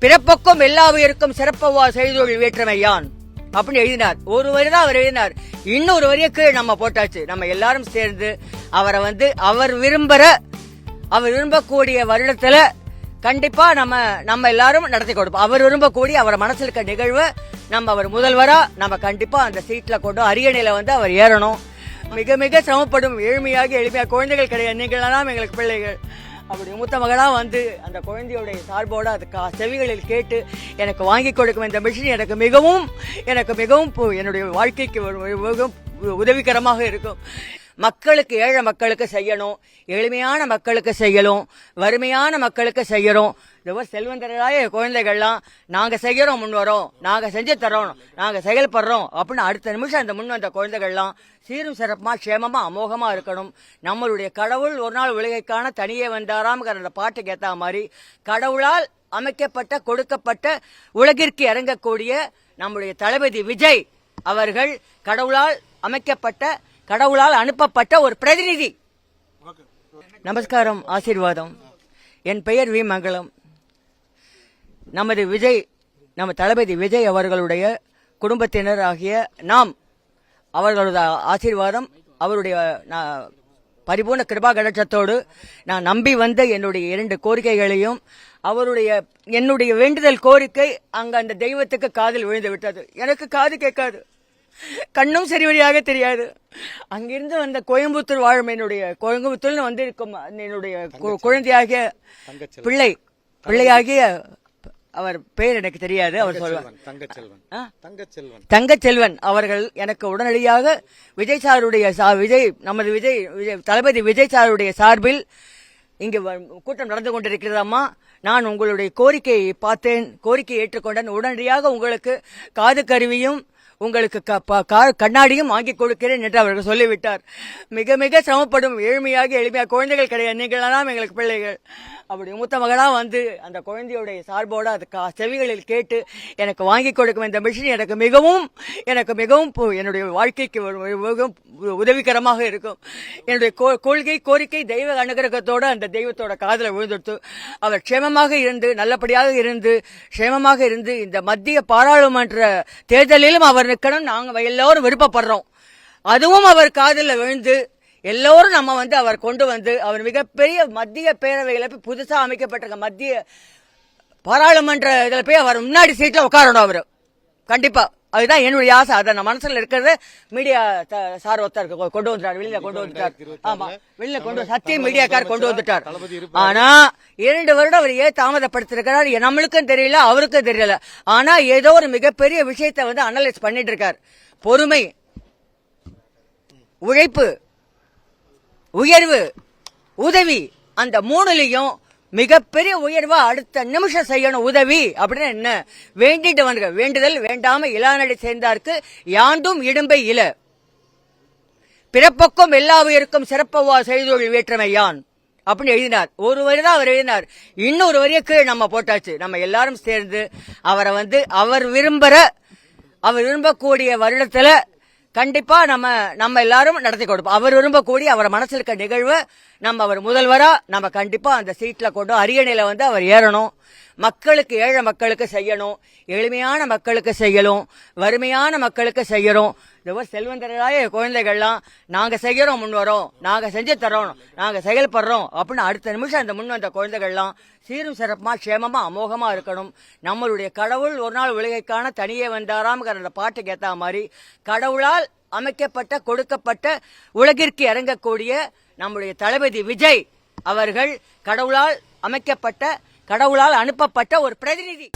பிறப்பக்கம் எல்லா உயிருக்கும் சிறப்பவா செய்தொழில் வேற்றுமையான். அப்படின்னு எழுதினார். ஒரு வரி தான் அவர் எழுதினார். இன்னொரு வரிய கீழே நம்ம போட்டாச்சு. நம்ம எல்லாரும் சேர்ந்து அவரை வந்து அவர் விரும்புற அவர் விரும்பக்கூடிய வருடத்துல கண்டிப்பா நம்ம நம்ம எல்லாரும் நடத்தி கொடுப்போம். அவர் விரும்பக்கூடிய அவர் மனசுல இருக்க நிகழ்வை நம்ம அவர் முதல்வரா நம்ம கண்டிப்பா அந்த சீட்ல கொண்டு அரியணையில வந்து அவர் ஏறணும். மிக மிக சிரமப்படும் ஏழ்மையாக எளிமையாக குழந்தைகள் கிடையாது. நீங்களாம் எங்களுக்கு பிள்ளைகள். அப்படி மூத்த மகளாக வந்து அந்த குழந்தையுடைய சார்போட அது கா- செவிகளில் கேட்டு எனக்கு வாங்கி கொடுக்கும் இந்த மிஷின் எனக்கு மிகவும் எனக்கு மிகவும் என்னுடைய வாழ்க்கைக்கு ஒரு மிகவும் உதவிகரமாக இருக்கும். மக்களுக்கு ஏழை மக்களுக்கு செய்யணும். எளிமையான மக்களுக்கு செய்யணும். வறுமையான மக்களுக்கு செய்யறோம். இந்த செல்வந்தராய குழந்தைகள்லாம் நாங்க செய்யறோம் முன் வரோம். நாங்க செஞ்சு தரோம். நாங்க செயல்படுறோம். அப்படின்னு அடுத்த நிமிஷம் அந்த முன் வந்த குழந்தைகள்லாம் சீரும் சிறப்புமா க்ஷேமமாக அமோகமா இருக்கணும். நம்மளுடைய கடவுள் ஒரு நாள் உலகைக்கான தனியே வந்தாராம்ங்கிற அந்த பாட்டுக்கு கேத்தா மாதிரி கடவுளால் அமைக்கப்பட்ட கொடுக்கப்பட்ட உலகிற்கு இறங்கக்கூடிய நம்முடைய தளபதி விஜய் அவர்கள் கடவுளால் அமைக்கப்பட்ட கடவுளால் அனுப்பப்பட்ட ஒரு பிரதிநிதி. நமஸ்காரம் ஆசீர்வாதம். என் பெயர் வி. மங்களம். நமது விஜய் நம்ம தளபதி விஜய் அவர்களுடைய குடும்பத்தினர் ஆகிய நாம் அவர்களது ஆசீர்வாதம் அவருடைய நான் பரிபூர்ண கிருபா கடாட்சத்தோடு நான் நம்பி வந்த என்னுடைய இரண்டு கோரிக்கைகளையும் அவருடைய என்னுடைய வேண்டுதல் கோரிக்கை அங்கு அந்த தெய்வத்துக்கு காதில் விழுந்து விட்டது. எனக்கு காது கேட்காது. கண்ணும் சரிவழியாக தெரியாது. அங்கிருந்து வந்த கோயம்புத்தூர் வாழும் என்னுடைய கோயம்புத்தூர்னு வந்திருக்கும் என்னுடைய கு- குழந்தையாகிய பிள்ளை பிள்ளையாகிய அவர் பெயர் எனக்கு தெரியாது அவர் சொல்வார் தங்கச்செல்வன்? தங்கச்செல்வன் அவர்கள் எனக்கு உடனடியாக விஜய் சாருடைய விஜய் நமது விஜய் விஜய் தளபதி விஜய் சாருடைய சார்பில் இங்கு கூட்டம் நடந்து கொண்டிருக்கிறதம்மா. நான் உங்களுடைய கோரிக்கையை பார்த்தேன் கோரிக்கையை ஏற்றுக்கொண்டேன். உடனடியாக உங்களுக்கு காது கருவியும் உங்களுக்கு க- ப- கண்ணாடியும் வாங்கி கொடுக்கிறேன் என்று அவர்கள் சொல்லிவிட்டார். மிக மிக சிரமப்படும் ஏழ்மையாக எளிமையாக குழந்தைகள் கிடையாது. நீங்களாம் எங்களுக்கு பிள்ளைகள். அப்படி மூத்த மகனாக வந்து அந்த குழந்தையுடைய சார்போட அது கா- செவிகளில் கேட்டு எனக்கு வாங்கி கொடுக்கும் இந்த மிஷின் எனக்கு மிகவும் எனக்கு மிகவும் என்னுடைய வாழ்க்கைக்கு ஒரு- மிகவும் உதவிகரமாக இருக்கும். என்னுடைய கொள்கை கோரிக்கை தெய்வ அனுகிரகத்தோடு அந்த தெய்வத்தோட காதலை விழுந்துட்டு அவர் க்ஷேமமாக இருந்து நல்லபடியாக இருந்து க்ஷேமமாக இருந்து இந்த மத்திய பாராளுமன்ற தேர்தலிலும் அவர் நிற்கணும். நாங்க எல்லோரும் விருப்பப்படுறோம். அதுவும் அவர் காதில் விழுந்து எல்லோரும் நம்ம வந்து அவர் கொண்டு வந்து அவர் மிகப்பெரிய மத்திய பேரவையில் போய் புதுசா அமைக்கப்பட்டிருக்க மத்திய பாராளுமன்ற இதில் போய் அவர் முன்னாடி சீட்டில் உட்காரணும் அவர். கண்டிப்பா. அதுதான் என்னுடைய ஆசை. அதை நான் மனசுல இருக்கிறத மீடியா சார் ஒருத்தர் கொண்டு வந்துட்டார். வெளியில கொண்டு வந்துட்டார். ஆமா. வெளியில கொண்டு வந்து- சத்திய மீடியாக்கார் கொண்டு வந்துட்டார். ஆனா இரண்டு வருடம் அவர் ஏன் தாமதப்படுத்திருக்கிறார். நம்மளுக்கும் தெரியல அவருக்கும் தெரியல. ஆனா ஏதோ ஒரு மிகப்பெரிய விஷயத்தை வந்து அனலைஸ் பண்ணிட்டு இருக்கார் பொறுமை உழைப்பு உயர்வு உதவி அந்த மூணுலயும் மிகப்பெரிய உயர்வா அடுத்த நிமிஷம் செய்யணும் உதவி. அப்படின்னு என்ன? வேண்டிட்டு வந்து வேண்டுதல் வேண்டாம இளாநடை சேர்ந்தார்க்கு யாண்டும் இடும்பை இல. பிறப்பக்கும் எல்லா உயிருக்கும் சிறப்பவா செய்தொழில் வேற்றுமையான் அப்படின்னு எழுதினார். ஒரு வரி தான் அவர் எழுதினார். இன்னொரு வரிய கீழே நம்ம போட்டாச்சு. நம்ம எல்லாரும் சேர்ந்து அவரை வந்து அவர் விரும்புற அவர் விரும்பக்கூடிய வருடத்துல கண்டிப்பா நம்ம நம்ம எல்லாரும் நடத்தி கொடுப்போம். அவர் விரும்பக்கூடிய அவர் மனசில் இருக்க நிகழ்வை நம்ம அவர் முதல்வரா நம்ம கண்டிப்பா அந்த சீட்ல கொண்டு அரியணையில வந்து அவர் ஏறணும். மக்களுக்கு ஏழை மக்களுக்கு செய்யணும். எளிமையான மக்களுக்கு செய்யணும். வறுமையான மக்களுக்கு செய்யறோம். இந்த செல்வந்தராய குழந்தைகள்லாம் நாங்கள் செய்யறோம் முன் வரோம். நாங்கள் செஞ்சு தரோம். நாங்கள் செயல்படுறோம். அப்படின்னு அடுத்த நிமிஷம் அந்த முன் வந்த குழந்தைகள்லாம் சீரும் சிறப்புமா க்ஷேமமாக அமோகமாக இருக்கணும். நம்மளுடைய கடவுள் ஒரு நாள் உலகைக்கான தனியே வந்தாராம்ங்கிற அந்த பாட்டுக்கு ஏத்த மாதிரி கடவுளால் அமைக்கப்பட்ட கொடுக்கப்பட்ட உலகிற்கு இறங்கக்கூடிய நம்முடைய தளபதி விஜய் அவர்கள் கடவுளால் அமைக்கப்பட்ட கடவுளால் அனுப்பப்பட்ட ஒரு பிரதிநிதி.